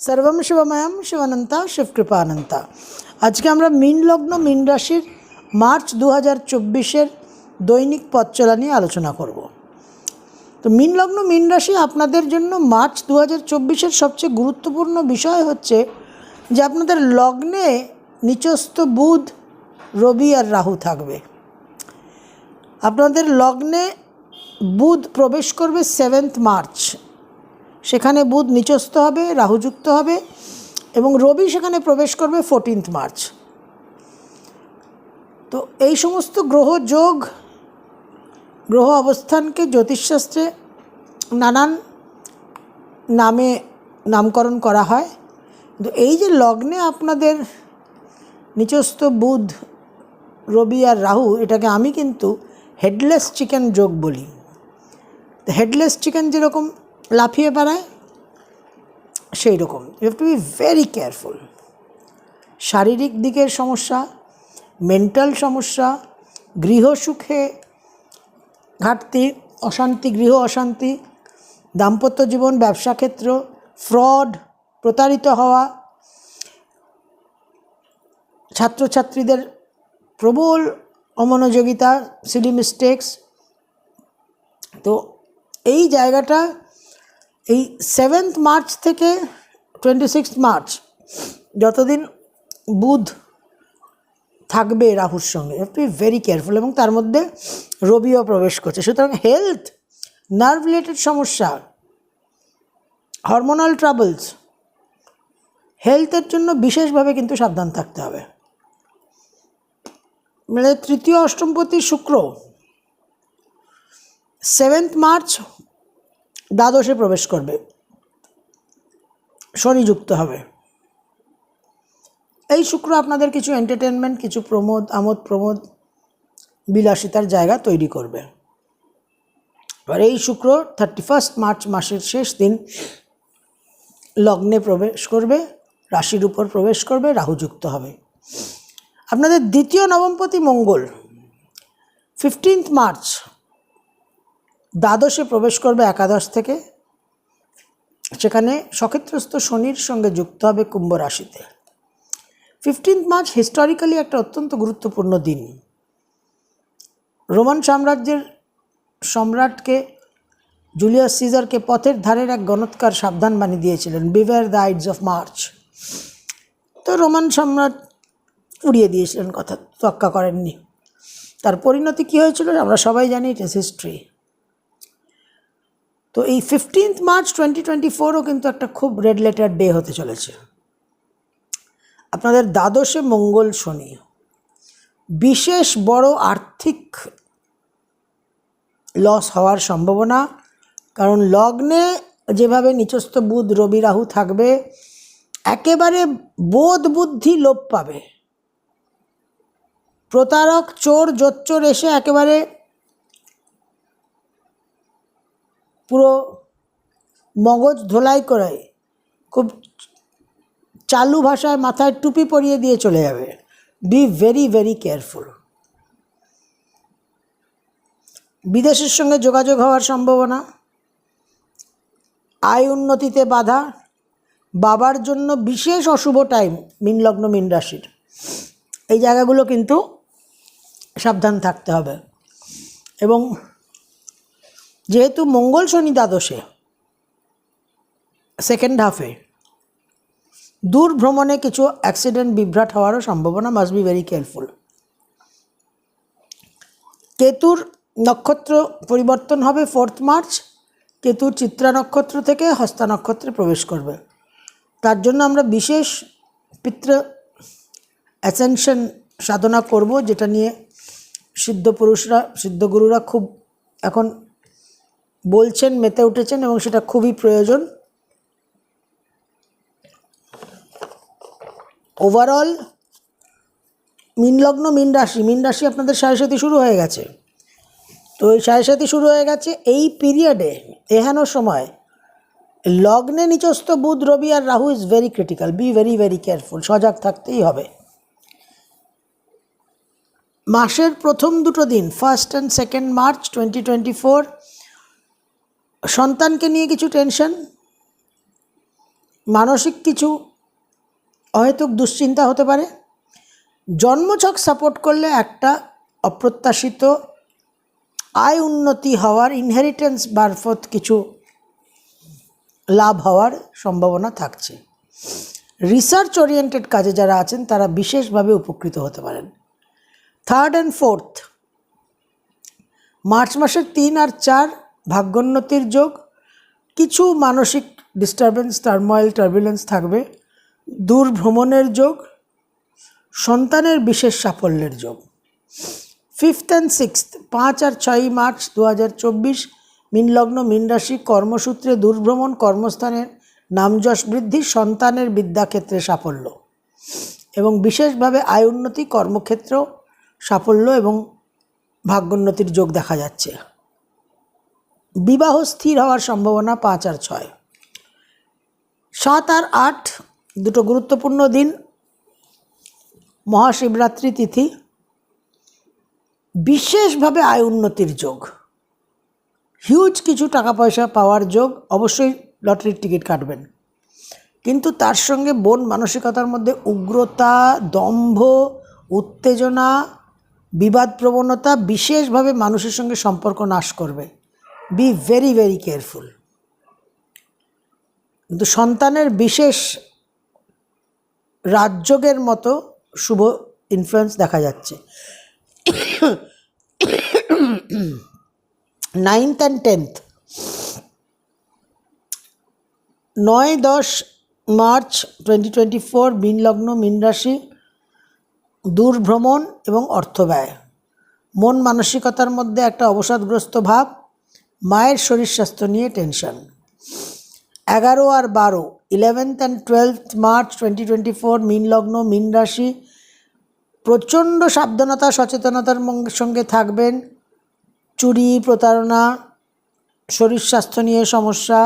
সর্বম শিবময়ম শিবানন্তা, শিবকৃপানন্তা। আজকে আমরা মিন লগ্ন, মিন রাশির মার্চ দু হাজার চব্বিশের দৈনিক পথ চলা নিয়ে আলোচনা করব। তো মিন লগ্ন, মিন রাশি আপনাদের জন্য মার্চ দু হাজার চব্বিশের সবচেয়ে গুরুত্বপূর্ণ বিষয় হচ্ছে যে আপনাদের লগ্নে নিচস্থ বুধ, রবি আর রাহু থাকবে। আপনাদের লগ্নে বুধ প্রবেশ করবে সেভেন্থ মার্চ। সেখানে বুধ নিচস্থ হবে রাহুযুক্ত হবে এবং রবি সেখানে প্রবেশ করবে ফোরটিন্থ মার্চ তো এই সমস্ত গ্রহ যোগ, গ্রহ অবস্থানকে জ্যোতিষশাস্ত্রে নানান নামে নামকরণ করা হয়। কিন্তু এই যে লগ্নে আপনাদের নিচস্থ বুধ, রবি আর রাহু, এটাকে আমি কিন্তু হেডলেস চিকেন যোগ বলি। হেডলেস চিকেন যেরকম লাফিয়ে বেড়ায় সেই রকম you have to be very careful শারীরিক দিকের সমস্যা মেন্টাল সমস্যা গৃহসুখে ঘাটতি, অশান্তি, গৃহ অশান্তি, দাম্পত্য জীবন, ব্যবসা ক্ষেত্র ফ্রড প্রতারিত হওয়া, ছাত্রছাত্রীদের প্রবল অমনোযোগিতা সিলি মিস্টেক্স তো এই জায়গাটা এই সেভেন্থ মার্চ থেকে টোয়েন্টি সিক্স মার্চ যতদিন বুধ থাকবে রাহুর সঙ্গে টু ভেরি কেয়ারফুল এবং তার মধ্যে রবিও প্রবেশ করছে। সুতরাং হেলথ নার্ভ রিলেটেড সমস্যা হরমোনাল ট্রাবলস হেলথের জন্য বিশেষভাবে কিন্তু সাবধান থাকতে হবে। মানে তৃতীয় অষ্টমপতি শুক্র সেভেন্থ মার্চ দ্বাদশে প্রবেশ করবে। শনি যুক্ত হবে। এই শুক্র আপনাদের কিছু এন্টারটেনমেন্ট কিছু প্রমোদ, আমোদ প্রমোদ, বিলাসিতার জায়গা তৈরি করবে। এবার এই শুক্র থার্টি ফার্স্ট মার্চ মাসের শেষ দিন লগ্নে প্রবেশ করবে, রাশির উপর প্রবেশ করবে, রাহু যুক্ত হবে। আপনাদের দ্বিতীয় নবমপতি মঙ্গল ফিফটিন্থ মার্চ দ্বাদশে প্রবেশ করবে একাদশ থেকে। সেখানে সক্ষেত্রস্থ শনির সঙ্গে যুক্ত হবে কুম্ভ রাশিতে। ফিফটিন্থ মার্চ হিস্টোরিক্যালি একটা অত্যন্ত গুরুত্বপূর্ণ দিন। রোমান সাম্রাজ্যের সম্রাটকে জুলিয়াস সিজারকে পথের ধারের এক গণৎকার সাবধান বানিয়ে দিয়েছিলেন beware the ides of March তো রোমান সম্রাট উড়িয়ে দিয়েছিলেন কথা, তোয়াক্কা করেননি। তার পরিণতি কী হয়েছিল আমরা সবাই জানি ইট ইস হিস্ট্রি তো এই ফিফটিন্থ মার্চ টোয়েন্টি টোয়েন্টি ফোরও কিন্তু একটা খুব রেড লেটার ডে হতে চলেছে। আপনাদের দ্বাদশে মঙ্গল শনি, বিশেষ বড় আর্থিক লস হওয়ার সম্ভাবনা, কারণ লগ্নে যেভাবে নিচস্থ বুধ, রবি, রাহু থাকবে, একেবারে বোধ বুদ্ধি লোপ পাবে। প্রতারক, চোর, জোচ্চোর এসে একেবারে পুরো মগজ ধোলাই করে খুব চালু ভাষায় মাথায় টুপি পরিয়ে দিয়ে চলে যাবে। বি ভেরি ভেরি কেয়ারফুল বিদেশের সঙ্গে যোগাযোগ হওয়ার সম্ভাবনা। আয় উন্নতিতে বাধা। বাবার জন্য বিশেষ অশুভ টাইম মিনলগ্ন মিন রাশির। এই জায়গাগুলো কিন্তু সাবধান থাকতে হবে। এবং যেহেতু মঙ্গল শনি দ্বাদশে সেকেন্ড হাফে দূর ভ্রমণে কিছু অ্যাক্সিডেন্ট বিভ্রাট হওয়ারও সম্ভাবনা মাস্ট বি ভেরি কেয়ারফুল কেতুর নক্ষত্র পরিবর্তন হবে ফোর্থ মার্চ কেতুর চিত্রা নক্ষত্র থেকে হস্তা নক্ষত্রে প্রবেশ করবে। তার জন্য আমরা বিশেষ পিতৃ অ্যাসেনশন সাধনা করব, যেটা নিয়ে সিদ্ধ পুরুষরা, সিদ্ধ গুরুরা খুব এখন বলছেন, মেতে উঠেছেন এবং সেটা খুবই প্রয়োজন। ওভারঅল মিন লগ্ন, মিন রাশি মিন রাশি আপনাদের সাথী শুরু হয়ে গেছে। তো এই সাথী শুরু হয়ে গেছে এই পিরিয়ডে এহেন সময়, লগ্নে নিচস্থ বুধ, রবি আর Rahu is very critical be very very careful সজাগ থাকতেই হবে। মাসের প্রথম দুটো দিন first and second March twenty twenty four সন্তানকে নিয়ে কিছু টেনশন, মানসিক কিছু অহেতুক দুশ্চিন্তা হতে পারে। জন্মছক সাপোর্ট করলে একটা অপ্রত্যাশিত আয় উন্নতি হওয়ার ইনহেরিটেন্স মারফত কিছু লাভ হওয়ার সম্ভাবনা থাকছে। রিসার্চ ওরিয়েন্টেড কাজে যারা আছেন, তারা বিশেষভাবে উপকৃত হতে পারেন। থার্ড অ্যান্ড ফোর্থ মার্চ মাসের তিন আর চার ভাগ্যোন্নতির যোগ, কিছু মানসিক ডিস্টারবেন্স টার্ময়েল টার্বুলেন্স থাকবে দূর ভ্রমণের যোগ, সন্তানের বিশেষ সাফল্যের যোগ। ফিফথ অ্যান্ড সিক্সথ পাঁচ আর ছয়ই মার্চ দু হাজার চব্বিশ, মিনলগ্ন মিন রাশি কর্মসূত্রে দূরভ্রমণ কর্মস্থানের নামযশ বৃদ্ধি, সন্তানের বিদ্যাক্ষেত্রে সাফল্য। এবং বিশেষভাবে আয় উন্নতি, কর্মক্ষেত্র সাফল্য এবং ভাগ্যোন্নতির যোগ দেখা যাচ্ছে। বিবাহ স্থির হওয়ার সম্ভাবনা পাঁচ আর ছয়। সাত আর আট, দুটো গুরুত্বপূর্ণ দিন। মহাশিবরাত্রি তিথি। বিশেষভাবে আয় উন্নতির যোগ। হিউজ কিছু টাকা পয়সা পাওয়ার যোগ। অবশ্যই লটারির টিকিট কাটবেন। কিন্তু তার সঙ্গে বন মানসিকতার মধ্যে উগ্রতা, দম্ভ, উত্তেজনা, বিবাদ প্রবণতা বিশেষভাবে মানুষের সঙ্গে সম্পর্ক নাশ করবে। বি ভেরি ভেরি কেয়ারফুল কিন্তু সন্তানের বিশেষ রাজযোগের মতো শুভ ইনফ্লুয়েন্স দেখা যাচ্ছে। নাইনথ অ্যান্ড টেন্থ নয়, দশ মার্চ টোয়েন্টি টোয়েন্টি ফোর মিনলগ্ন, মিন রাশি, দূরভ্রমণ এবং অর্থব্যয়। মন মানসিকতার মধ্যে একটা অবসাদগ্রস্ত ভাব। মায়ের শরীর স্বাস্থ্য নিয়ে টেনশন। এগারো আর বারো eleventh and twelfth March twenty twenty four মিনলগ্ন মিন রাশি, প্রচণ্ড সাবধানতা, সচেতনতার সঙ্গে থাকবেন। চুরি, প্রতারণা, শরীর স্বাস্থ্য নিয়ে সমস্যা,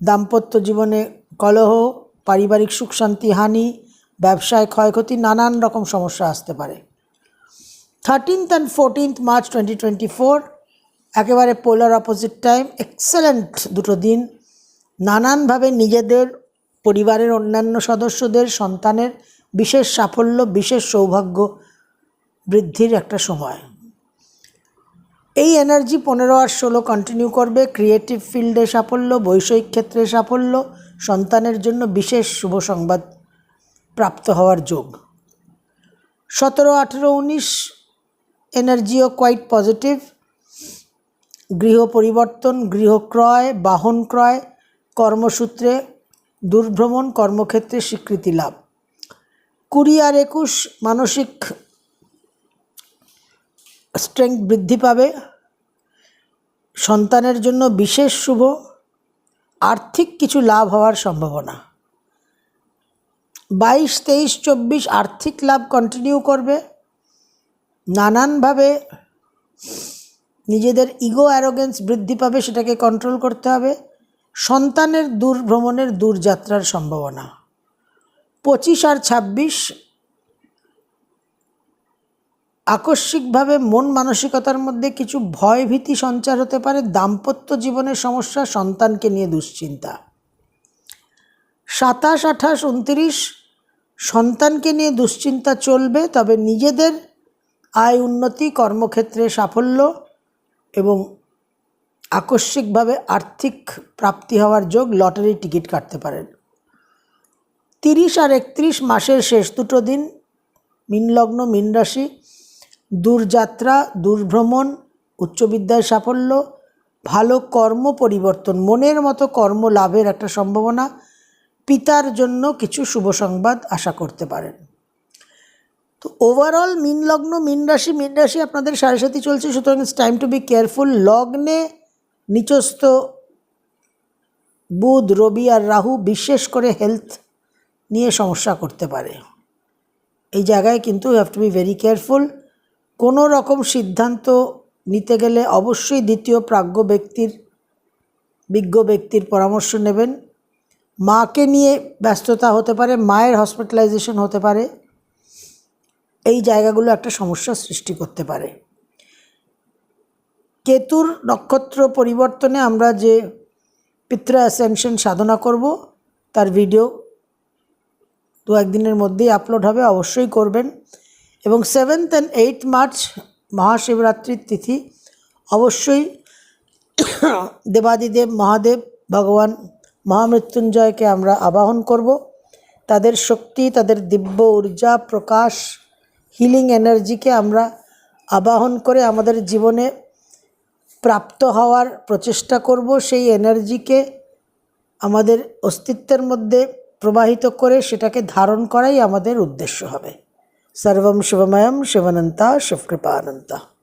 দাম্পত্য জীবনে কলহ, পারিবারিক সুখ শান্তি, হানি, ব্যবসায় ক্ষয়ক্ষতি, নানান রকম সমস্যা আসতে পারে। Thirteenth and fourteenth March twenty twenty four একেবারে পোলার অপোজিট টাইম এক্সেলেন্ট দুটো দিন। নানানভাবে নিজেদের, পরিবারের অন্যান্য সদস্যদের, সন্তানের বিশেষ সাফল্য, বিশেষ সৌভাগ্য বৃদ্ধির একটা সময়। এই এনার্জি পনেরো আর ষোলো কন্টিনিউ করবে। ক্রিয়েটিভ ফিল্ডে সাফল্য, বৈষয়িক ক্ষেত্রে সাফল্য, সন্তানের জন্য বিশেষ শুভ সংবাদ প্রাপ্ত হওয়ার যোগ। সতেরো, আঠেরো, উনিশ এনার্জিও কোয়াইট পজিটিভ গৃহ পরিবর্তন, গৃহ ক্রয়, বাহন ক্রয়, কর্মসূত্রে দূরভ্রমণ, কর্মক্ষেত্রে স্বীকৃতি লাভ। কুড়ি আর একুশ মানসিক স্ট্রেংথ বৃদ্ধি পাবে। সন্তানের জন্য বিশেষ শুভ। আর্থিক কিছু লাভ হওয়ার সম্ভাবনা। বাইশ, তেইশ, চব্বিশ আর্থিক লাভ কন্টিনিউ করবে। নানানভাবে নিজেদের ইগো অ্যারোগেন্স বৃদ্ধি পাবে, সেটাকে কন্ট্রোল করতে হবে। সন্তানের দূর ভ্রমণের দূরযাত্রার সম্ভাবনা। পঁচিশ আর ছাব্বিশ আকস্মিকভাবে মন মানসিকতার মধ্যে কিছু ভয়ভীতি সঞ্চার হতে পারে, দাম্পত্য জীবনের সমস্যা, সন্তানকে নিয়ে দুশ্চিন্তা। সাতাশ, আঠাশ, উনত্রিশ, সন্তানকে নিয়ে দুশ্চিন্তা চলবে, তবে নিজেদের আয় উন্নতি, কর্মক্ষেত্রে সাফল্য এবং আকস্মিকভাবে আর্থিক প্রাপ্তি হওয়ার যোগ লটারি টিকিট কাটতে পারেন। তিরিশ আর একত্রিশ মাসের শেষ দুটো দিন, মিনলগ্ন, মিনরাশি, দূরযাত্রা, দূরভ্রমণ উচ্চবিদ্যায় সাফল্য, ভালো কর্ম পরিবর্তন, মনের মতো কর্ম লাভের একটা সম্ভাবনা, পিতার জন্য কিছু শুভ সংবাদ আশা করতে পারেন। ওভারঅল মিন লগ্ন, মিন রাশি মিন রাশি আপনাদের সাড়ে সাথে চলছে, সুতরাং it's time to be careful লগ্নে নিচস্থ বুধ, রবি আর রাহু বিশেষ করে হেলথ নিয়ে সমস্যা করতে পারে। এই জায়গায় কিন্তু have to be very careful কোনো রকম সিদ্ধান্ত নিতে গেলে অবশ্যই দ্বিতীয় প্রাজ্ঞ ব্যক্তির, বিজ্ঞ ব্যক্তির পরামর্শ নেবেন। মাকে নিয়ে ব্যস্ততা হতে পারে, মায়ের হসপিটালাইজেশন হতে পারে। এই জায়গাগুলো একটা সমস্যার সৃষ্টি করতে পারে। কেতুর নক্ষত্র পরিবর্তনে আমরা যে পিত্র অ্যাসেনশন সাধনা করব, তার ভিডিও দু একদিনের মধ্যেই আপলোড হবে, অবশ্যই করবেন। এবং সেভেন্থ অ্যান্ড এইট মার্চ মহাশিবরাত্রির তিথি, অবশ্যই দেবাদিদেব, মহাদেব, ভগবান মহামৃত্যুঞ্জয়কে আমরা আবাহন করব। তাদের শক্তি, তাদের দিব্য ঊর্জা, প্রকাশ হিলিং এনার্জিকে আমরা আবাহন করে আমাদের জীবনে প্রাপ্ত হওয়ার প্রচেষ্টা করব, সেই এনার্জিকে আমাদের অস্তিত্বের মধ্যে প্রবাহিত করে সেটাকে ধারণ করাই আমাদের উদ্দেশ্য হবে। সর্বম শুভময়ম, শিবনন্তা শিবকৃপানন্তা